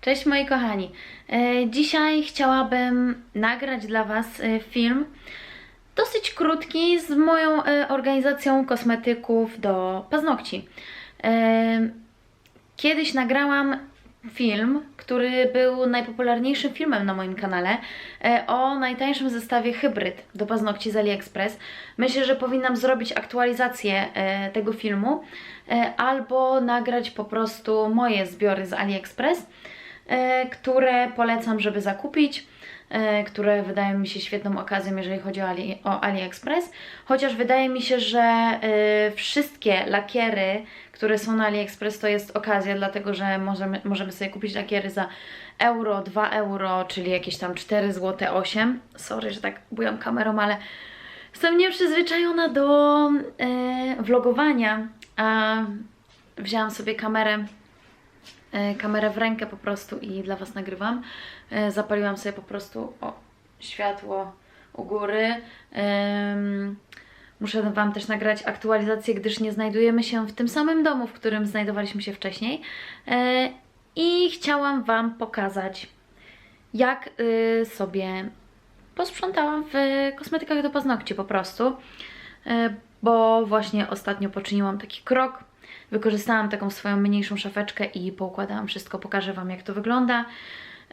Cześć moi kochani. E, Dzisiaj chciałabym nagrać dla Was e, film dosyć krótki z moją e, organizacją kosmetyków do paznokci. Kiedyś nagrałam film, który był najpopularniejszym filmem na moim kanale o najtańszym zestawie hybryd do paznokci z AliExpress. Myślę, że powinnam zrobić aktualizację tego filmu albo nagrać po prostu moje zbiory z AliExpress, które polecam, żeby zakupić e, które wydają mi się świetną okazją, jeżeli chodzi o, Ali, o AliExpress. Chociaż wydaje mi się, że e, wszystkie lakiery, które są na AliExpress, to jest okazja, dlatego że możemy, możemy sobie kupić lakiery za euro, 2 euro, czyli jakieś tam 4 zł 8. Sorry, że tak bujam kamerą, ale jestem nieprzyzwyczajona do e, vlogowania, a wzięłam sobie kamerę e, kamerę w rękę po prostu i dla Was nagrywam. E, Zapaliłam sobie po prostu o, światło u góry. Muszę Wam też nagrać aktualizację, gdyż nie znajdujemy się w tym samym domu, w którym znajdowaliśmy się wcześniej. E, I chciałam Wam pokazać, jak y, sobie posprzątałam w kosmetykach do paznokci po prostu. E, Bo właśnie ostatnio poczyniłam taki krok. Wykorzystałam taką swoją mniejszą szafeczkę i poukładałam wszystko. Pokażę Wam, jak to wygląda.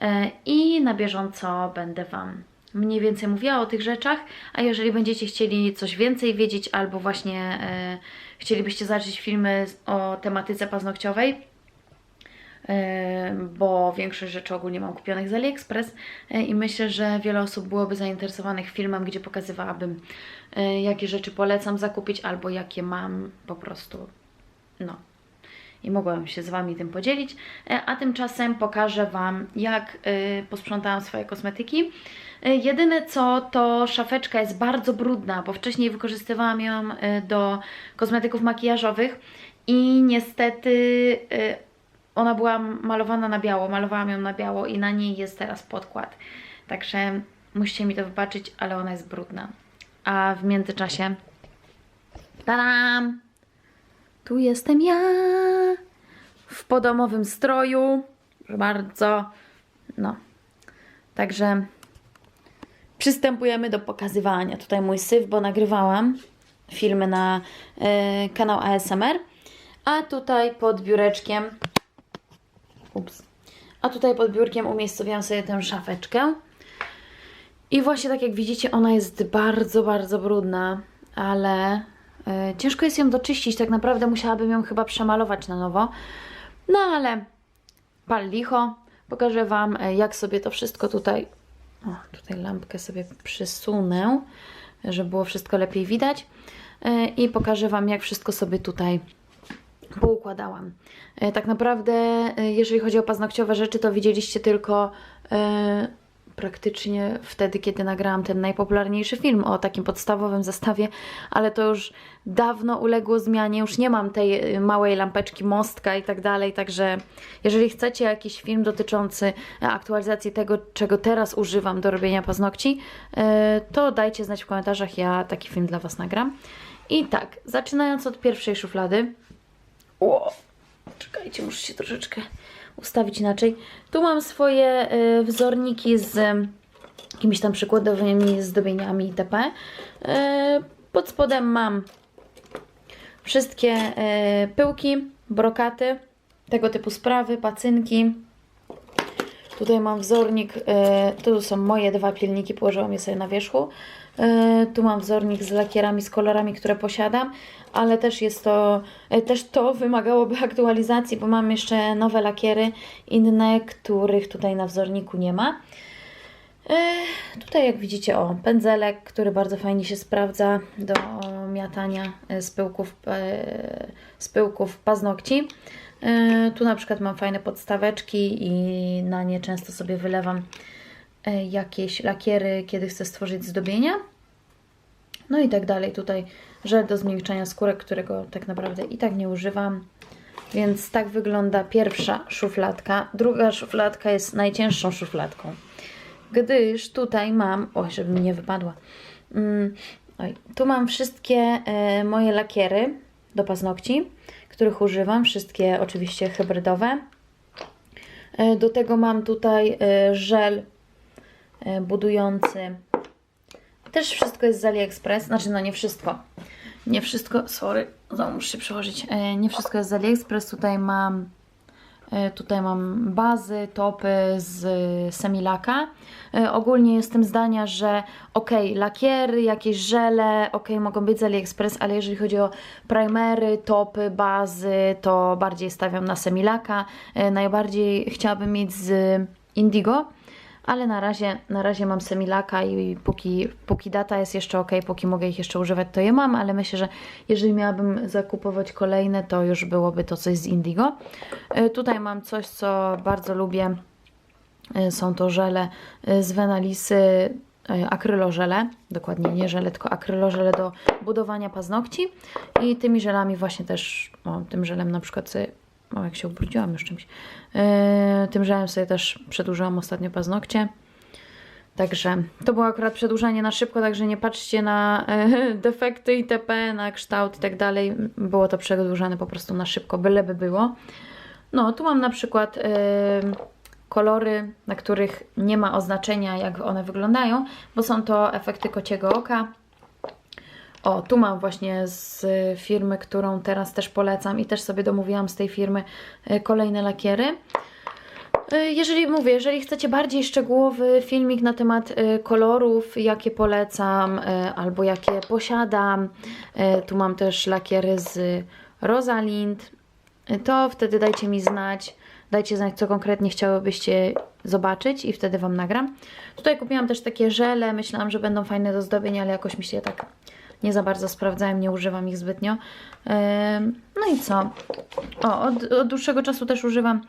E, I na bieżąco będę Wam mniej więcej mówiła o tych rzeczach, a jeżeli będziecie chcieli coś więcej wiedzieć albo właśnie e, chcielibyście zobaczyć filmy o tematyce paznokciowej, e, bo większość rzeczy ogólnie mam kupionych z AliExpress i myślę, że wiele osób byłoby zainteresowanych filmem, gdzie pokazywałabym, jakie rzeczy polecam zakupić albo jakie mam po prostu, no, i mogłam się z Wami tym podzielić. E, A tymczasem pokażę Wam, jak y, posprzątałam swoje kosmetyki. Y, Jedyne co, to szafeczka jest bardzo brudna, bo wcześniej wykorzystywałam ją do kosmetyków makijażowych i niestety ona była malowana na biało, malowałam ją na biało i na niej jest teraz podkład. Także musicie mi to wybaczyć, ale ona jest brudna. A w międzyczasie tadam! Tu jestem ja w podomowym stroju. Bardzo. No. Także przystępujemy do pokazywania. Tutaj mój syf, bo nagrywałam filmy na e, kanał ASMR. A tutaj pod biureczkiem. Ups. A tutaj pod biurkiem umiejscowiłam sobie tę szafeczkę. I właśnie tak jak widzicie, ona jest bardzo, bardzo brudna, ale ciężko jest ją doczyścić. Tak naprawdę musiałabym ją chyba przemalować na nowo. No ale pal licho. Pokażę Wam, e, jak sobie to wszystko tutaj. O, tutaj lampkę sobie przysunę, żeby było wszystko lepiej widać. E, I pokażę Wam, jak wszystko sobie tutaj poukładałam. E, Tak naprawdę, e, jeżeli chodzi o paznokciowe rzeczy, to widzieliście tylko e, praktycznie wtedy, kiedy nagrałam ten najpopularniejszy film o takim podstawowym zestawie, ale to już dawno uległo zmianie, już nie mam tej e, małej lampeczki mostka i tak dalej, także jeżeli chcecie jakiś film dotyczący aktualizacji tego, czego teraz używam do robienia paznokci, e, to dajcie znać w komentarzach, ja taki film dla Was nagram. I tak, zaczynając od pierwszej szuflady, o, czekajcie, muszę się troszeczkę ustawić inaczej. Tu mam swoje y, wzorniki z y, jakimiś tam przykładowymi zdobieniami itp. Y, pod spodem mam wszystkie pyłki, brokaty, tego typu sprawy, pacynki. Tutaj mam wzornik, tu są moje dwa pilniki, położyłam je sobie na wierzchu. Y, Tu mam wzornik z lakierami, z kolorami, które posiadam, ale też jest to, y, też to wymagałoby aktualizacji, bo mam jeszcze nowe lakiery, inne, których tutaj na wzorniku nie ma. Y, Tutaj jak widzicie, o, pędzelek, który bardzo fajnie się sprawdza do miatania z pyłków, z pyłków paznokci. Tu na przykład mam fajne podstaweczki i na nie często sobie wylewam jakieś lakiery, kiedy chcę stworzyć zdobienia. No i tak dalej. Tutaj żel do zmiękczania skórek, którego tak naprawdę i tak nie używam. Więc tak wygląda pierwsza szufladka. Druga szufladka jest najcięższą szufladką gdyż tutaj mam, oj, żeby mi nie wypadła, mm, oj, tu mam wszystkie e, moje lakiery do paznokci, których używam, wszystkie oczywiście hybrydowe. E, Do tego mam tutaj e, żel e, budujący. Też wszystko jest z AliExpress, znaczy no nie wszystko. Nie wszystko, sorry, znowu muszę się przełożyć. E, Nie wszystko jest z AliExpress. Tutaj mam E, Tutaj mam bazy, topy z Semilaka. E, Ogólnie jestem zdania, że ok, lakiery, jakieś żele, ok, mogą być z AliExpress, ale jeżeli chodzi o primery, topy, bazy, to bardziej stawiam na Semilaka. E, Najbardziej chciałabym mieć z Indigo, ale na razie, na razie mam Semilaka i póki, póki data jest jeszcze ok, póki mogę ich jeszcze używać, to je mam, ale myślę, że jeżeli miałabym zakupować kolejne, to już byłoby to coś z Indigo. E, Tutaj mam coś, co bardzo lubię. E, Są to żele e, z Venalisy, akrylożele, dokładnie nie żele, tylko akrylożele do budowania paznokci i tymi żelami właśnie też, o, tym żelem na przykład o jak się ubrudziłam już czymś, e, tym żelem sobie też przedłużyłam ostatnio paznokcie. Także to było akurat przedłużanie na szybko, także nie patrzcie na e, defekty itp., na kształt i tak dalej. Było to przedłużane po prostu na szybko, byleby było. No, tu mam na przykład e, kolory, na których nie ma oznaczenia, jak one wyglądają, bo są to efekty kociego oka. O, tu mam właśnie z firmy, którą teraz też polecam i też sobie domówiłam z tej firmy e, kolejne lakiery. E, Jeżeli mówię, jeżeli chcecie bardziej szczegółowy filmik na temat e, kolorów, jakie polecam albo jakie posiadam, tu mam też lakiery z Rosalind, to wtedy dajcie mi znać, dajcie znać, co konkretnie chciałybyście zobaczyć i wtedy Wam nagram. Tutaj kupiłam też takie żele, myślałam, że będą fajne do zdobienia, ale jakoś mi się tak nie za bardzo sprawdzałem, nie używam ich zbytnio. No i co? O, od, od dłuższego czasu też używam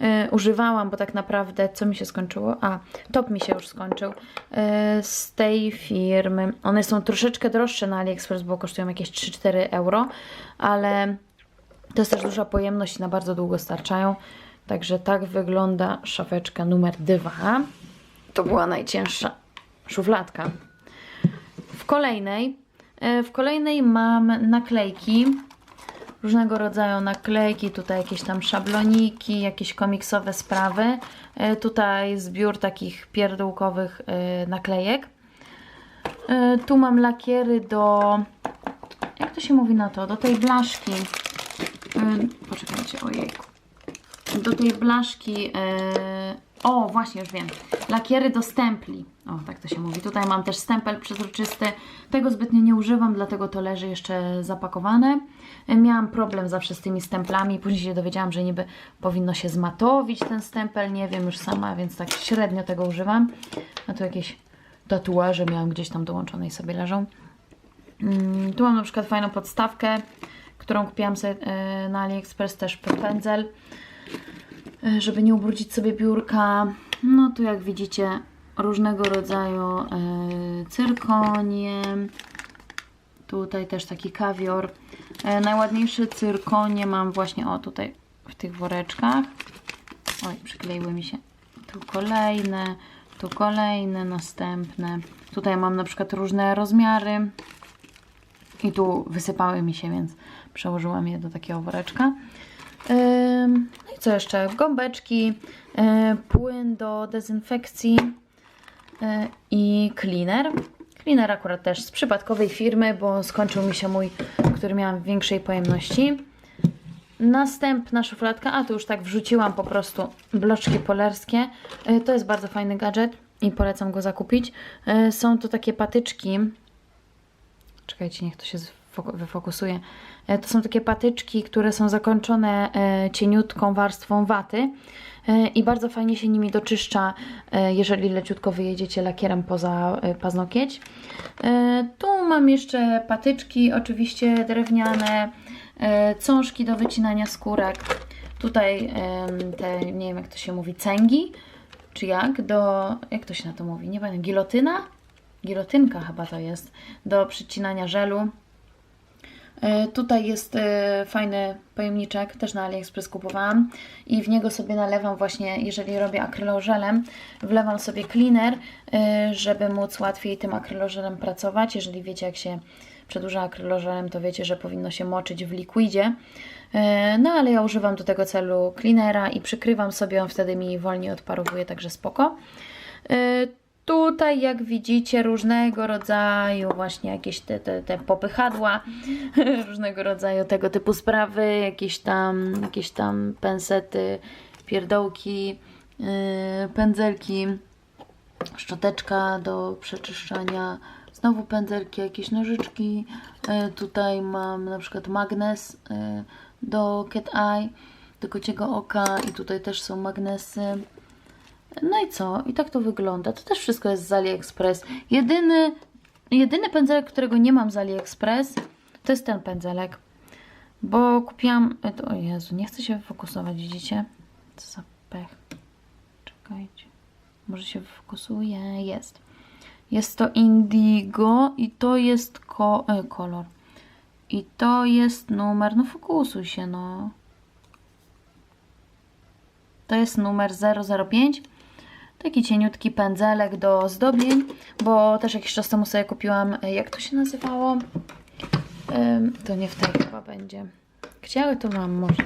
e, używałam, bo tak naprawdę co mi się skończyło? A, top mi się już skończył e, z tej firmy. One są troszeczkę droższe na AliExpress, bo kosztują jakieś 3-4 euro, ale to jest też duża pojemność i na bardzo długo starczają. Także tak wygląda szafeczka numer 2. To była najcięższa szufladka. W kolejnej, w kolejnej mam naklejki różnego rodzaju naklejki, tutaj jakieś tam szabloniki, jakieś komiksowe sprawy. E, Tutaj zbiór takich pierdółkowych e, naklejek. E, Tu mam lakiery do... Jak to się mówi na to? Do tej blaszki. E, Poczekajcie, ojejku. Do tej blaszki... O, właśnie, już wiem. Lakiery do stempli. O, tak to się mówi. Tutaj mam też stempel przezroczysty. Tego zbytnio nie używam, dlatego to leży jeszcze zapakowane. Miałam problem zawsze z tymi stemplami. Później się dowiedziałam, że niby powinno się zmatowić ten stempel. Nie wiem już sama, więc tak średnio tego używam. A tu jakieś tatuaże miałam gdzieś tam dołączone i sobie leżą. Mm, Tu mam na przykład fajną podstawkę, którą kupiłam sobie e, na AliExpress, też pędzel, żeby nie ubrudzić sobie biurka. No tu jak widzicie różnego rodzaju e, cyrkonie, tutaj też taki kawior. E, Najładniejsze cyrkonie mam właśnie o tutaj w tych woreczkach. Oj, przykleiły mi się. Tu kolejne, tu kolejne, następne. Tutaj mam na przykład różne rozmiary. I tu wysypały mi się, więc przełożyłam je do takiego woreczka. Co jeszcze? Gąbeczki, y, płyn do dezynfekcji y, i cleaner. Cleaner akurat też z przypadkowej firmy, bo skończył mi się mój, który miałam w większej pojemności. Następna szufladka, a tu już tak wrzuciłam po prostu bloczki polerskie. Y, To jest bardzo fajny gadżet i polecam go zakupić. Są to takie patyczki, Czekajcie, niech to się wyfokusuje. E, To są takie patyczki, które są zakończone e, cieniutką warstwą waty e, i bardzo fajnie się nimi doczyszcza, jeżeli leciutko wyjedziecie lakierem poza paznokieć. Tu mam jeszcze patyczki, oczywiście drewniane, cążki do wycinania skórek. Tutaj te, nie wiem jak to się mówi, cęgi, czy jak, do, jak to się na to mówi, nie pamiętam, gilotyna? Gilotynka chyba to jest, do przycinania żelu. E, Tutaj jest e, fajny pojemniczek, też na AliExpress kupowałam i w niego sobie nalewam właśnie, jeżeli robię akrylożelem, wlewam sobie cleaner, e, żeby móc łatwiej tym akrylożelem pracować. Jeżeli wiecie jak się przedłuża akrylożelem, to wiecie, że powinno się moczyć w likwidzie. No ale ja używam do tego celu cleanera i przykrywam sobie, on wtedy mi wolniej odparowuje, także spoko. Tutaj jak widzicie różnego rodzaju właśnie jakieś te, te, te popychadła, różnego rodzaju tego typu sprawy, jakieś tam, jakieś tam pensety, pierdołki, yy, pędzelki, szczoteczka do przeczyszczania, znowu pędzelki, jakieś nożyczki. Yy, tutaj mam na przykład magnes yy, do cat eye, do kociego oka i tutaj też są magnesy. No i co? I tak to wygląda. To też wszystko jest z AliExpress. Jedyny, jedyny pędzelek, którego nie mam z AliExpress, to jest ten pędzelek. Bo kupiłam... O Jezu, nie chcę się fokusować, widzicie? Co za pech. Czekajcie. Może się fokusuje? Jest. Jest to indigo i to jest ko e, kolor. I to jest numer... No fokusuj się, no. To jest numer 005. Taki cieniutki pędzelek do zdobień, bo też jakiś czas temu sobie kupiłam, e, jak to się nazywało? To nie w tej chyba będzie. Gdzie to mam może?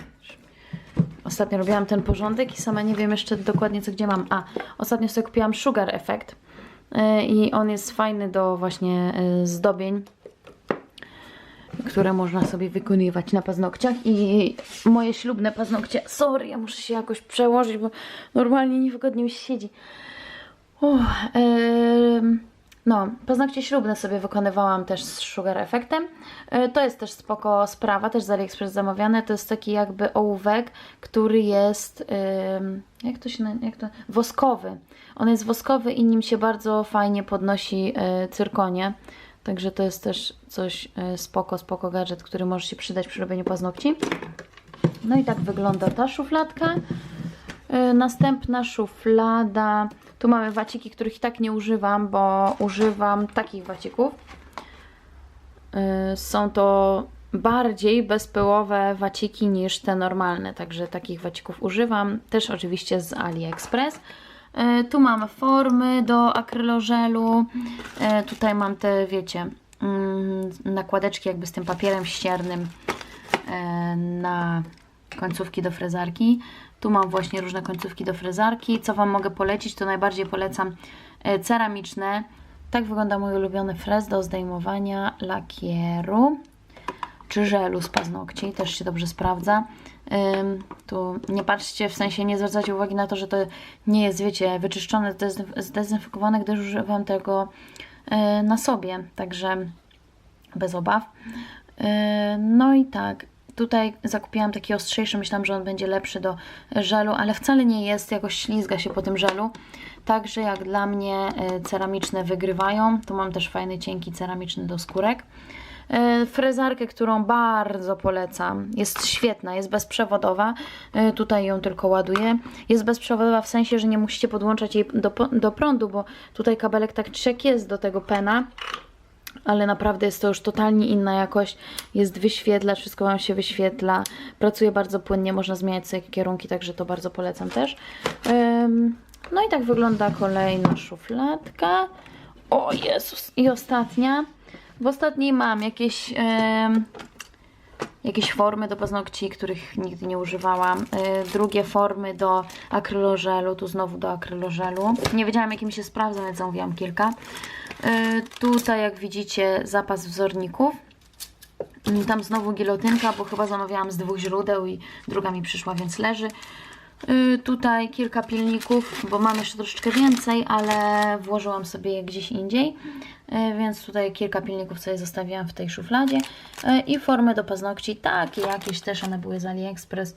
Ostatnio robiłam ten porządek i sama nie wiem jeszcze dokładnie co gdzie mam. A, ostatnio sobie kupiłam Sugar Effect yy, i on jest fajny do właśnie yy, zdobień które można sobie wykonywać na paznokciach i moje ślubne paznokcie, sorry, ja muszę się jakoś przełożyć, bo normalnie niewygodnie mi się siedzi. Uff, em, no, paznokcie ślubne sobie wykonywałam też z Sugar Effectem. E, To jest też spoko sprawa, też z AliExpress zamawiane. To jest taki jakby ołówek, który jest, em, jak to się, jak to, woskowy. On jest woskowy i nim się bardzo fajnie podnosi e, cyrkonie. Także to jest też coś e, spoko, spoko gadżet, który może się przydać przy robieniu paznokci. No i tak wygląda ta szufladka. E, Następna szuflada. Tu mamy waciki, których i tak nie używam, bo używam takich wacików. E, Są to bardziej bezpyłowe waciki niż te normalne, także takich wacików używam. Też oczywiście z AliExpress. E, Tu mam formy do akrylożelu. E, Tutaj mam te, wiecie, mm, nakładeczki jakby z tym papierem ściernym e, na końcówki do frezarki. Tu mam właśnie różne końcówki do frezarki. Co Wam mogę polecić, to najbardziej polecam ceramiczne. Tak wygląda mój ulubiony frez do zdejmowania lakieru czy żelu z paznokci, też się dobrze sprawdza. Tu nie patrzcie, w sensie nie zwracajcie uwagi na to, że to nie jest, wiecie, wyczyszczone, zdezynf- zdezynfekowane, gdyż używam tego y, na sobie, także bez obaw. Y, no i tak, tutaj zakupiłam taki ostrzejszy, myślałam, że on będzie lepszy do żelu, ale wcale nie jest, jakoś ślizga się po tym żelu. Także jak dla mnie y, ceramiczne wygrywają. Tu mam też fajny, cienki ceramiczny do skórek. E, Frezarkę, którą bardzo polecam. Jest świetna, jest bezprzewodowa. E, Tutaj ją tylko ładuję. Jest bezprzewodowa w sensie, że nie musicie podłączać jej do, do prądu, bo tutaj kabelek tak siak jest do tego pena. Ale naprawdę jest to już totalnie inna jakość. Jest wyświetlacz, wszystko Wam się wyświetla. Pracuje bardzo płynnie, można zmieniać sobie kierunki, także to bardzo polecam też. No i tak wygląda kolejna szufladka. O Jezus! I ostatnia. W ostatniej mam jakieś, jakieś formy do paznokci, których nigdy nie używałam. Y, drugie formy do akrylożelu, tu znowu do akrylożelu. Nie wiedziałam jakim się sprawdza, więc zamówiłam kilka. Y, tutaj jak widzicie zapas wzorników. Mm, Tam znowu gilotynka, bo chyba zamawiałam z dwóch źródeł i druga mi przyszła, więc leży. Y, Tutaj kilka pilników, bo mam jeszcze troszeczkę więcej, ale włożyłam sobie je gdzieś indziej, Y, więc tutaj kilka pilników sobie zostawiłam w tej szufladzie Y, i formy do paznokci, takie jakieś też, one były z AliExpress.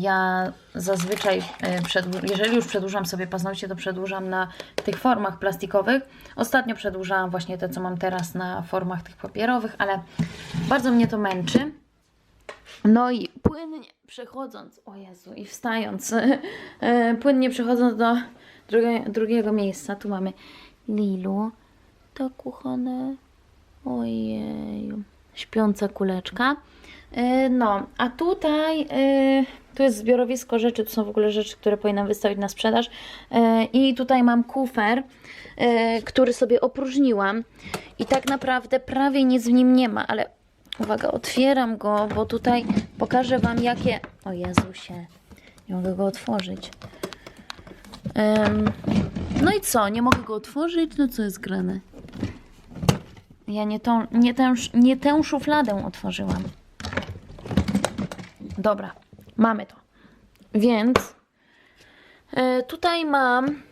Ja zazwyczaj, jeżeli już przedłużam sobie paznokcie, to przedłużam na tych formach plastikowych. Ostatnio przedłużałam właśnie te, co mam teraz na formach tych papierowych, ale bardzo mnie to męczy. No i płynnie przechodząc, o Jezu, i wstając, e, płynnie przechodząc do drugie, drugiego miejsca, tu mamy Lilu, to kuchone, ojeju, śpiąca kuleczka. E, No, a tutaj e, tu jest zbiorowisko rzeczy, to są w ogóle rzeczy, które powinnam wystawić na sprzedaż. I tutaj mam kufer, który sobie opróżniłam i tak naprawdę prawie nic w nim nie ma, ale Uwaga, otwieram go, bo tutaj pokażę Wam jakie... O Jezusie, nie mogę go otworzyć. Em, no i co, nie mogę go otworzyć? No co jest grane? Ja nie, tą, nie, tę, nie tę szufladę otworzyłam. Dobra, mamy to. Więc e, tutaj mam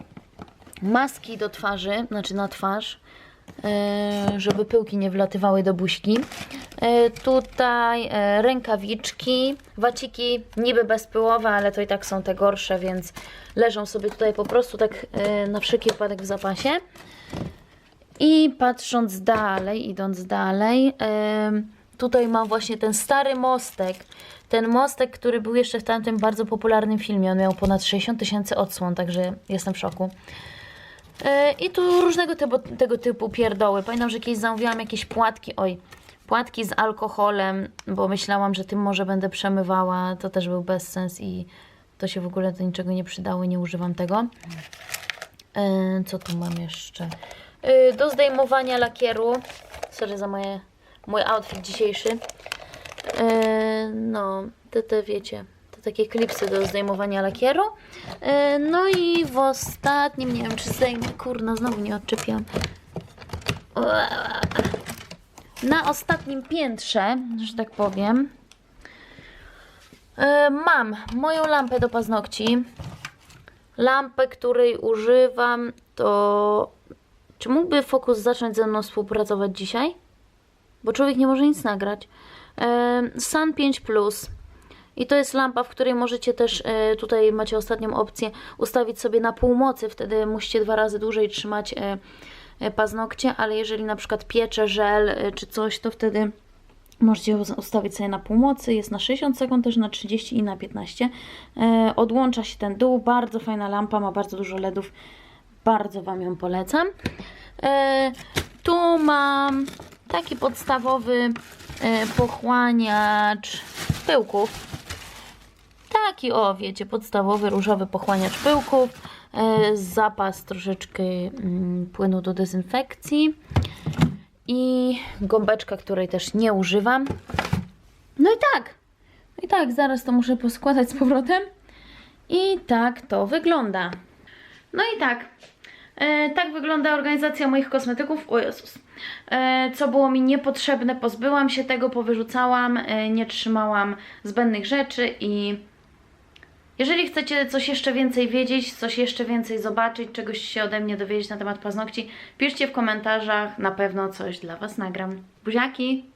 maski do twarzy, znaczy na twarz, żeby pyłki nie wlatywały do buźki. E, tutaj e, rękawiczki, waciki niby bezpyłowe, ale to i tak są te gorsze, więc leżą sobie tutaj po prostu tak e, na wszelki wypadek w zapasie. I patrząc dalej, idąc dalej, tutaj mam właśnie ten stary mostek. Ten mostek, który był jeszcze w tamtym bardzo popularnym filmie. On miał ponad 60 tysięcy odsłon, także jestem w szoku. I tu różnego typu, tego typu pierdoły. Pamiętam, że kiedyś zamówiłam jakieś płatki, oj, płatki z alkoholem, bo myślałam, że tym może będę przemywała. To też był bezsens i to się w ogóle do niczego nie przydało nie używam tego. E, Co tu mam jeszcze? E, Do zdejmowania lakieru. Sorry za moje, mój outfit dzisiejszy. E, No, te, te wiecie, takie klipsy do zdejmowania lakieru. E, No i w ostatnim, nie wiem czy zdejmę, kurna, znowu nie odczepiam. Na ostatnim piętrze, że tak powiem, e, mam moją lampę do paznokci. Lampę, której używam, to. Czy mógłby Focus zacząć ze mną współpracować dzisiaj? Bo człowiek nie może nic nagrać. E, Sun 5 Plus. I to jest lampa, w której możecie też, e, tutaj macie ostatnią opcję, ustawić sobie na półmocy. Wtedy musicie dwa razy dłużej trzymać e, e, paznokcie, ale jeżeli na przykład piecze żel czy coś, to wtedy Możecie ustawić sobie na półmocy, jest na 60 sekund, też na 30 i na 15. E, odłącza się ten dół, bardzo fajna lampa, ma bardzo dużo LEDów, bardzo Wam ją polecam. Tu mam taki podstawowy pochłaniacz pyłków. Taki, o wiecie, podstawowy różowy pochłaniacz pyłków. E, zapas troszeczkę mm, płynu do dezynfekcji i gąbeczka, której też nie używam. No i tak. I tak, zaraz to muszę poskładać z powrotem. I tak to wygląda. No i tak. E, tak wygląda organizacja moich kosmetyków. O Jezus. E, co było mi niepotrzebne, pozbyłam się tego, powyrzucałam, e, nie trzymałam zbędnych rzeczy i jeżeli chcecie coś jeszcze więcej wiedzieć, coś jeszcze więcej zobaczyć, czegoś się ode mnie dowiedzieć na temat paznokci, piszcie w komentarzach, na pewno coś dla Was nagram. Buziaki!